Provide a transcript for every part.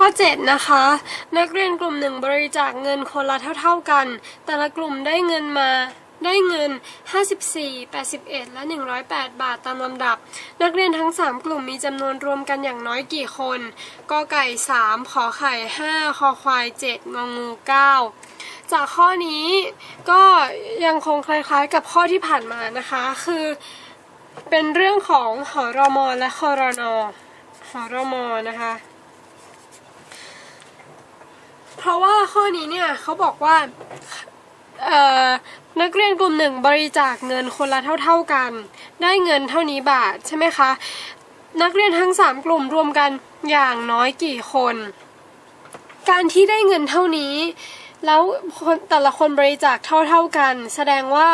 ข้อ 7 นะคะ นักเรียนกลุ่มหนึ่งบริจาคเงินคนละเท่า ๆกัน แต่ละกลุ่มได้เงินมาได้เงิน 54 81 และ 108 บาทตามลำดับ นักเรียนทั้ง 3 กลุ่มมีจำนวนรวมกันอย่างน้อยกี่คนกอไก่ 3 ขอไข่ 5 คอควาย 7 งองู 9 จากข้อนี้ก็ยังคงคล้ายๆกับข้อที่ผ่านมานะคะ คือเป็นเรื่องของหอรอมและคอรนหอรมนะคะ ราะว่าข้อนี้เนี่ยเขาบอกว่าเอ่อนักเรียนกลุ่มหนึ่งบริจาคเงินคนละเท่า ๆกัน ได้เงินเท่านี้บาทใช่ไหมคะ นักเรียนทั้ง 3 กลุ่มรวมกันอย่างน้อยกี่คน การที่ได้เงินเท่านี้ แล้วคนแต่ละคนบริจาคเท่า ๆกัน แสดงว่า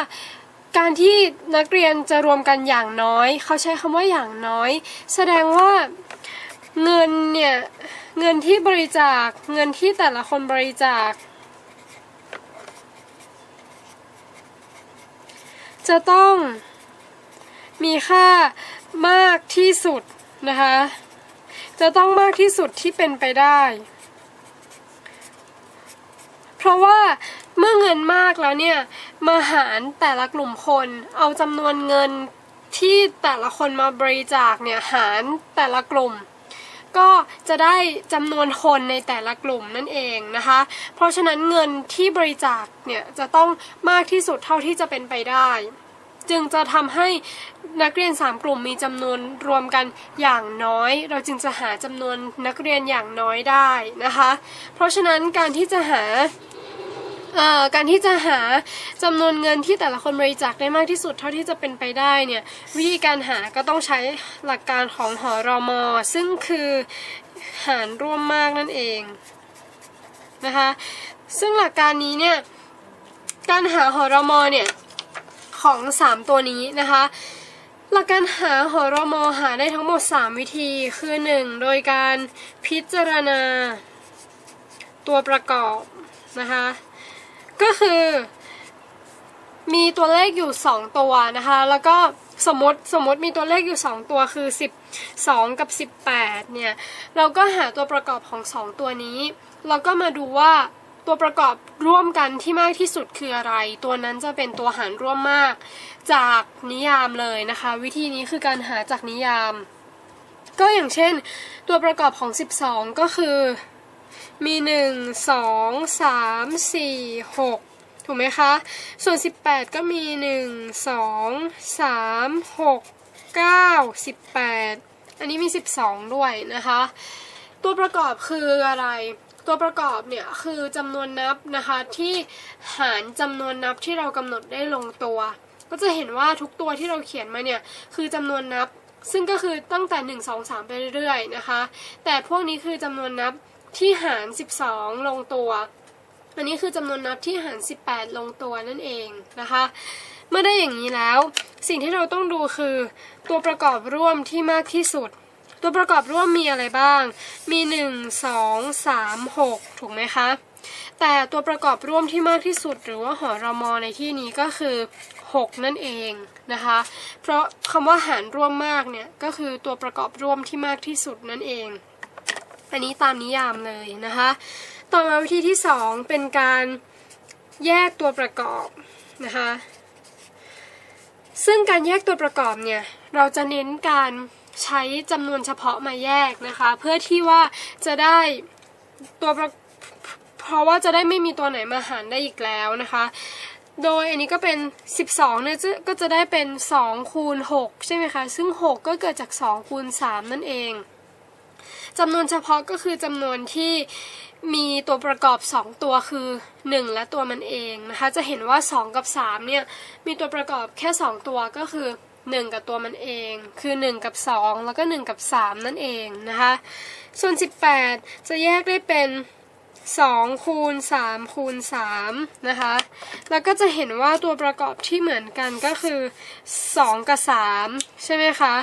การที่นักเรียนจะรวมกันอย่างน้อย เขาใช้คำว่าอย่างน้อย แสดงว่าเงินเนี่ย เงินที่บริจาค เงินที่แต่ละคนบริจาค จะต้องมีค่ามากที่สุดนะคะ จะต้องมากที่สุดที่เป็นไปได้ เพราะว่าเมื่อเงินมากแล้วเนี่ย มาหารแต่ละกลุ่มคน เอาจำนวนเงินที่แต่ละคนมาบริจาคเนี่ยหารแต่ละกลุ่ม ก็จะได้จำนวนคนในแต่ละกลุ่มนั่นเองนะคะ เพราะฉะนั้นเงินที่บริจาคเนี่ยจะต้องมากที่สุดเท่าที่จะเป็นไปได้ จึงจะทำให้นักเรียน 3 กลุ่มมีจำนวนรวมกันอย่างน้อย เราจึงจะหาจำนวนนักเรียนอย่างน้อยได้นะคะ เพราะฉะนั้นการที่จะหา การที่จะหาจำนวนเงินที่แต่ละคนบริจาคได้มากที่สุดเท่าที่จะเป็นไปได้เนี่ยวิธีการหาก็ต้องใช้หลักการของหอรอมอซึ่งคือหารร่วมมากนั่นเองนะคะซึ่งหลักการนี้เนี่ยการหาหอรอมอเนี่ยของ 3 ตัวนี้นะคะหลักการหาหอรอมอหาได้ทั้งหมด 3 วิธีคือ 1 โดยการพิจารณาตัวประกอบนะคะ ก็คือ มีตัวเลขอยู่ 2 ตัวนะคะ แล้วก็สมมติสมมติมีตัวเลขอยู่ 2 ตัวคือ 12 กับ 18 เนี่ย เราก็หาตัวประกอบของ 2 ตัวนี้เราก็มาดูว่าตัวประกอบร่วมกันที่มากที่สุดคืออะไร ตัวนั้นจะเป็นตัวหารร่วมมาก จากนิยามเลยนะคะ วิธีนี้คือการหาจากนิยาม ก็อย่างเช่น ตัวประกอบของ 12 ก็คือ มี1 2 3 4 6ถูกไหมคะ ส่วน 18 ก็มี1 2 3 6 9 18อันนี้มี 12 ด้วยนะคะ ตัวประกอบคืออะไรตัวประกอบเนี่ยคือจำนวนนับนะคะที่หารจำนวนนับที่เรากำหนดได้ลงตัว ก็จะเห็นว่าทุกตัวที่เราเขียนมาเนี่ยคือจำนวนนับ ซึ่งก็คือตั้งแต่ 1 2 3 ไปเรื่อยๆนะคะ แต่พวกนี้คือจำนวนนับ ที่หาร 12 ลงตัว อันนี้คือจำนวนนับที่หาร 18 ลงตัวนั่นเองนะคะ เมื่อได้อย่างนี้แล้ว สิ่งที่เราต้องดูคือ ตัวประกอบร่วมที่มากที่สุด ตัวประกอบร่วมมีอะไรบ้าง มี 1 2 3 6 ถูกไหมคะ แต่ตัวประกอบร่วมที่มากที่สุด หรือว่าหอรมอในที่นี้ก็คือ 6 นั่นเองนะคะ เพราะคำว่าหารร่วมมากเนี่ยก็คือตัวประกอบร่วมที่มากที่สุดนั่นเอง อันนี้ตามนิยามเลยนะคะ ต่อมาวิธีที่ 2 เป็นการแยกตัวประกอบนะคะ ซึ่งการแยกตัวประกอบเนี่ยเราจะเน้นการใช้จำนวนเฉพาะมาแยกนะคะ เพื่อที่ว่าจะได้ตัวประเพราะว่าจะได้ไม่มีตัวไหนมาหารได้อีกแล้วนะคะ โดยอันนี้ก็เป็น 12เนี่ยก็จะได้เป็น2คูณ6ใช่ไหมคะ ซึ่ง 6 ก็เกิดจาก2คูณ3นั่นเอง จำนวนเฉพาะก็คือจำนวนที่มีตัวประกอบ 2 ตัวคือ 1 และตัวมันเองนะคะ จะเห็นว่า 2 กับ 3 เนี่ย มีตัวประกอบแค่ 2 ตัวก็คือ 1 กับตัวมันเอง คือ 1 กับ 2 แล้วก็ 1 กับ 3 นั่นเองนะคะ ส่วน 18 จะแยกได้เป็น 2คูณ3คูณ3นะคะ แล้วก็จะเห็นว่าตัวประกอบที่เหมือนกันก็คือ 2 กับ 3 ใช่ไหมคะ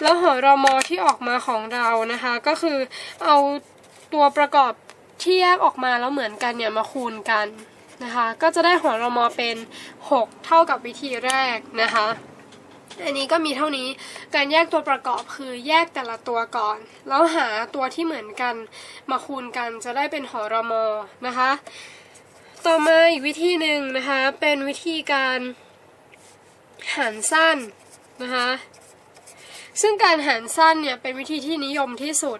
แล้วหอรมอที่ออกมาของเรานะคะ ก็คือเอาตัวประกอบที่แยกออกมาแล้วเหมือนกันเนี่ยมาคูณกันนะคะ ก็จะได้หอรมอเป็น 6 เท่ากับวิธีแรกนะคะ อันนี้ก็มีเท่านี้ การแยกตัวประกอบคือแยกแต่ละตัวก่อน แล้วหาตัวที่เหมือนกันมาคูณกันจะได้เป็นหอรมอนะคะ ต่อมาอีกวิธีหนึ่งนะคะ เป็นวิธีการหารสั้นนะคะ ซึ่งการหารสั้นเนี่ยเป็นวิธีที่นิยมที่สุด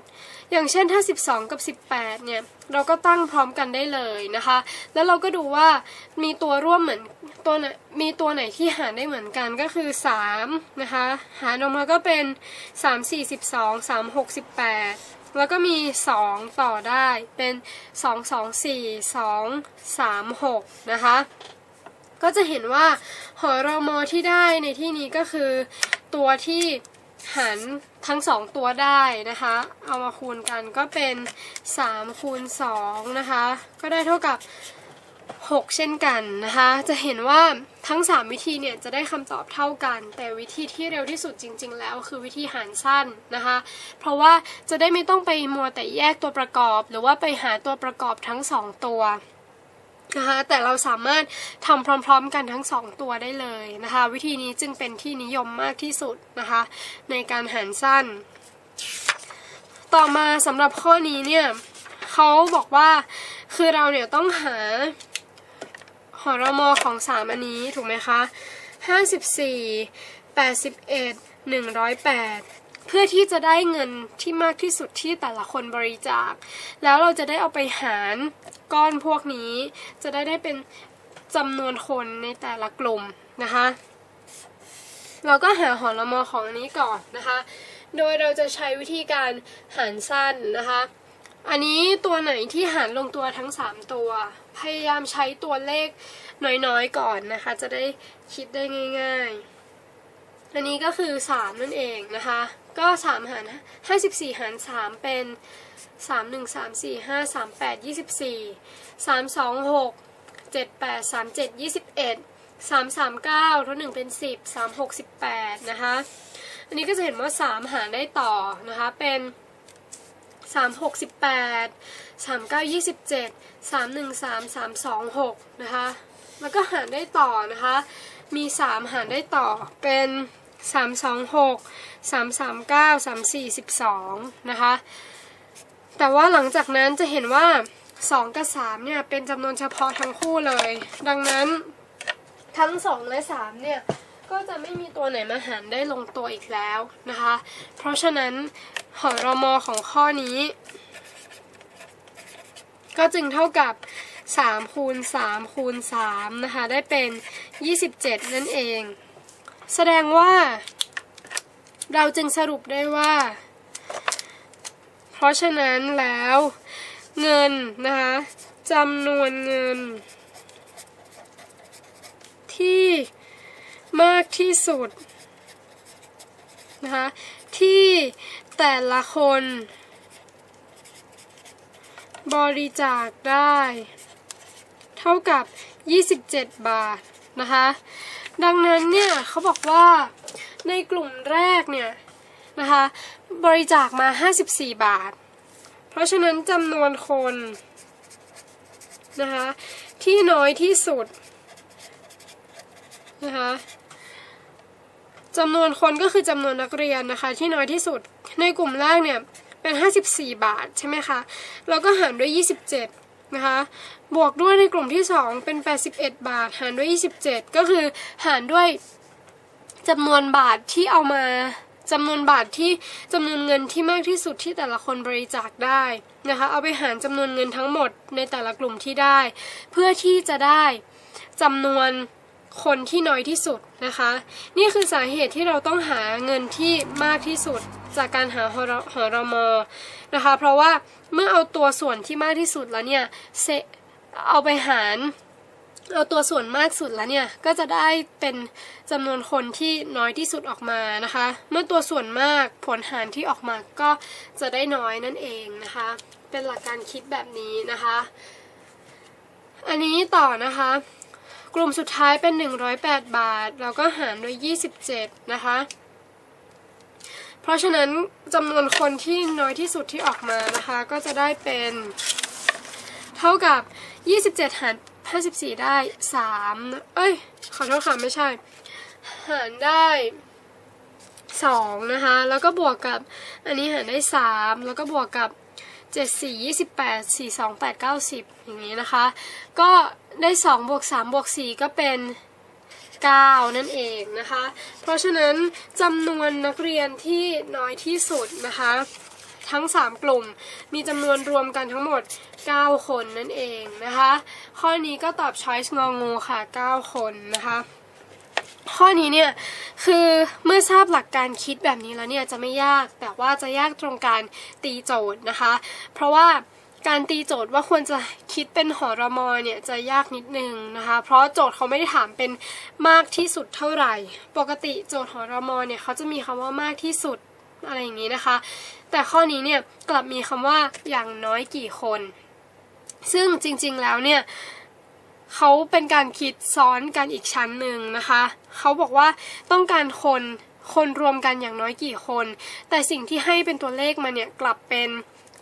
อย่างเช่นถ้า 12 กับ 18 เนี่ย เราก็ตั้งพร้อมกันได้เลยนะคะ แล้วเราก็ดูว่ามีตัวร่วมเหมือนตัวไหนมีตัวไหนที่หารได้เหมือนกันก็คือ 3 นะคะ หารออกมาก็เป็น 3 4 12 3 6 18 แล้วก็มี 2 ต่อได้เป็น 2 2 4 2 3 6 นะคะ ก็จะเห็นว่าหอรมอที่ได้ในที่นี้ก็คือตัวที่ หารทั้งสองตัวได้นะคะ เอามาคูณกันก็เป็น3คูณ2นะคะ ก็ได้เท่ากับ 6 เช่นกันนะคะ จะเห็นว่าทั้ง 3 วิธีเนี่ยจะได้คำตอบเท่ากัน แต่วิธีที่เร็วที่สุดจริง ๆ แล้วคือวิธีหารสั้นนะคะ เพราะว่าจะได้ไม่ต้องไปมัวแต่แยกตัวประกอบ หรือว่าไปหาตัวประกอบทั้ง 2 ตัว นะคะแต่เราสามารถทำพร้อมๆกันทั้ง 2 ตัวได้เลยนะคะ วิธีนี้จึงเป็นที่นิยมมากที่สุดนะคะ ในการหารสั้น ต่อมาสำหรับข้อนี้เนี่ยเขาบอกว่าคือเราเนี่ยต้องหาหอรมอของสามอันนี้ถูกไหมคะ 54 81 108 พื่อที่จะได้เงินที่มากที่สุดที่แต่ละคนบริจาค แล้วเราจะได้เอาไปหารก้อนพวกนี้ จะได้ได้เป็นจำนวนคนในแต่ละกลุ่มนะคะ เราก็หาหอรมอของนนี้ก่อนนะคะ โดยเราจะใช้วิธีการหารสั้นนะคะ อันนี้ตัวไหนที่หารลงตัวทั้ง 3 ตัว พยายามใช้ตัวเลขน้อยๆก่อนนะคะ จะได้คิดได้ง่าย ๆ อันนี้ก็คือ 3 นั่นเองนะคะ ก็3หาร54หาร3เป็น3 1 3 4 5 3 8 24 3 2 6 7 8 3 7 21 3 3 9ทด1เป็น10 3 6 18นะคะ อันนี้ก็จะเห็นว่า3หารได้ต่อนะคะ เป็น3 6 18 3 9 27 3 1 3 3 2 6นะคะ แล้วก็หารได้ต่อนะคะ มี3หารได้ต่อเป็น 3 2 6 3 3 9 3 4 12นะคะ แต่ว่าหลังจากนั้นจะเห็นว่า2กับ3เนี่ยเป็นจำนวนเฉพาะทั้งคู่เลย ดังนั้นทั้ง2และ3เนี่ยก็จะไม่มีตัวไหนมาหารได้ลงตัวอีกแล้วนะคะ เพราะฉะนั้นหอรมอของข้อนี้ ก็จึงเท่ากับ3คูณ3คูณ3นะคะ ได้เป็น 27 นั่นเอง แสดงว่า เราจึงสรุปได้ว่า เพราะฉะนั้นแล้วเงินนะคะจำนวนเงิน ที่มากที่สุดนะคะที่แต่ละคน บริจาคได้ เท่ากับ 27 บาทนะคะ ดังนั้นเนี่ยเขาบอกว่าในกลุ่มแรกเนี่ยนะคะบริจาคมา 54 บาท เพราะฉะนั้นจำนวนคนนะคะที่น้อยที่สุดนะคะจำนวนคนก็คือจำนวนนักเรียนนะคะที่น้อยที่สุดในกลุ่มแรกเนี่ยเป็น 54 บาทใช่ไหมคะเราก็หารด้วย 27 นะคะ บวกด้วยในกลุ่มที่ 2 เป็น 81 บาท หารด้วย 27 ก็คือหารด้วยจำนวนบาทที่เอามาจำนวนบาทที่จำนวนเงินที่มากที่สุดที่แต่ละคนบริจาคได้นะคะ เอาไปหารจำนวนเงินทั้งหมดในแต่ละกลุ่มที่ได้ เพื่อที่จะได้จำนวนคนที่น้อยที่สุดนะคะ นี่คือสาเหตุที่เราต้องหาเงินที่มากที่สุด จากการหาหอรอรมอนะคะ เพราะว่าเมื่อเอาตัวส่วนที่มากที่สุดแล้วเนี่ยเซเอาไปหารเอาตัวส่วนมากสุดแล้วเนี่ยก็จะได้เป็นจำนวนคนที่น้อยที่สุดออกมานะคะ เมื่อตัวส่วนมากผลหารที่ออกมาก็จะได้น้อยนั่นเองนะคะ เป็นหลักการคิดแบบนี้นะคะ อันนี้ต่อนะคะ กลุ่มสุดท้ายเป็น 108 บาท เราก็หารด้วย 27 นะคะ เพราะฉะนั้นจำนวนคนที่น้อยที่สุดที่ออกมานะคะ ก็จะได้เป็น เท่ากับ 27 หาร 54 ได้ 3 เอ้ย ขอโทษค่ะ ไม่ใช่ หารได้2นะคะ แล้วก็บวกกับ อันนี้หารได้ 3 แล้วก็บวกกับ 7 4 28 4 2 8 9 10 อย่างนี้นะคะ ก็ได้ 2 บวก 3 บวก 4 ก็เป็น 9 นั่นเองนะคะ เพราะฉะนั้นจำนวนนักเรียนที่น้อยที่สุดนะคะ ทั้ง 3 กลุ่มมีจำนวนรวมกันทั้งหมด 9 คนนั่นเองนะคะ ข้อนี้ก็ตอบ choice งองูค่ะ 9 คนนะคะข้อนี้เนี่ยคือเมื่อทราบหลักการคิดแบบนี้แล้วเนี่ยจะไม่ยากแต่ว่าจะยากตรงการตีโจทย์นะคะ เพราะว่า การตีโจทย์ว่าควรจะคิดเป็นหอรมอเนี่ยจะยากนิดนึงนะคะ เพราะโจทย์เขาไม่ได้ถามเป็นมากที่สุดเท่าไหร่ ปกติโจทย์หอรมอเนี่ยเขาจะมีคำว่ามากที่สุดอะไรอย่างนี้นะคะ แต่ข้อนี้เนี่ยกลับมีคำว่าอย่างน้อยกี่คน ซึ่งจริงๆแล้วเนี่ยเขาเป็นการคิดซ้อนกันอีกชั้นหนึ่งนะคะ เขาบอกว่าต้องการคนคนรวมกันอย่างน้อยกี่คน แต่สิ่งที่ให้เป็นตัวเลขมาเนี่ยกลับเป็น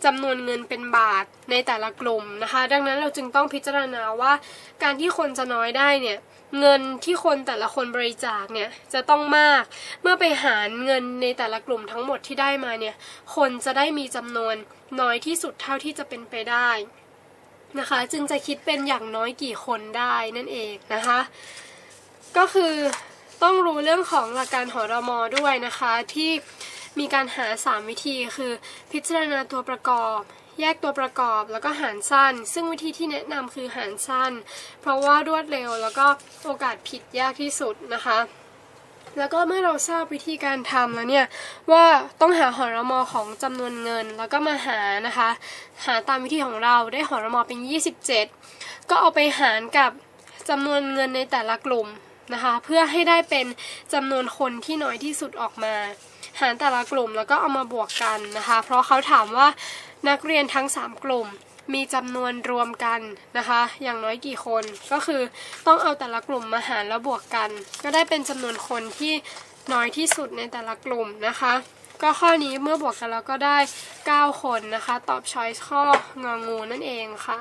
จำนวนเงินเป็นบาทในแต่ละกลุ่มนะคะ ดังนั้นเราจึงต้องพิจารณาว่า การที่คนจะน้อยได้เนี่ยเงินที่คนแต่ละคนบริจาคเนี่ยจะต้องมาก เมื่อไปหารเงินในแต่ละกลุ่มทั้งหมดที่ได้มาเนี่ยคนจะได้มีจำนวนน้อยที่สุดเท่าที่จะเป็นไปได้นะคะ จึงจะคิดเป็นอย่างน้อยกี่คนได้นั่นเองนะคะ ก็คือต้องรู้เรื่องของหลักการหอรมอด้วยนะคะที่ มีการหา 3 วิธีคือ พิจารณาตัวประกอบ แยกตัวประกอบแล้วก็หารสั้น ซึ่งวิธีที่แนะนำคือหารสั้น เพราะว่ารวดเร็วแล้วก็โอกาสผิดยากที่สุดนะคะแล้วก็เมื่อเราทราบวิธีการทำแล้วเนี่ยว่าต้องหาหอรมอของจำนวนเงิน แล้วก็มาหานะคะ หาตามวิธีของเราได้หอรมอเป็น 27 ก็เอาไปหารกับจำนวนเงินในแต่ละกลุ่ม นะคะ เพื่อให้ได้เป็นจำนวนคนที่น้อยที่สุดออกมา หารแต่ละกลุ่มแล้วก็เอามาบวกกันนะคะ เพราะเขาถามว่านักเรียนทั้ง 3 กลุ่มมีจำนวนรวมกันนะคะ อย่างน้อยกี่คนก็คือต้องเอาแต่ละกลุ่มมาหารแล้วบวกกัน ก็ได้เป็นจำนวนคนที่น้อยที่สุดในแต่ละกลุ่มนะคะ ก็ข้อนี้เมื่อบวกกันแล้วก็ได้ 9 คนนะคะ ตอบช้อยส์ข้ององูนั่นเองค่ะ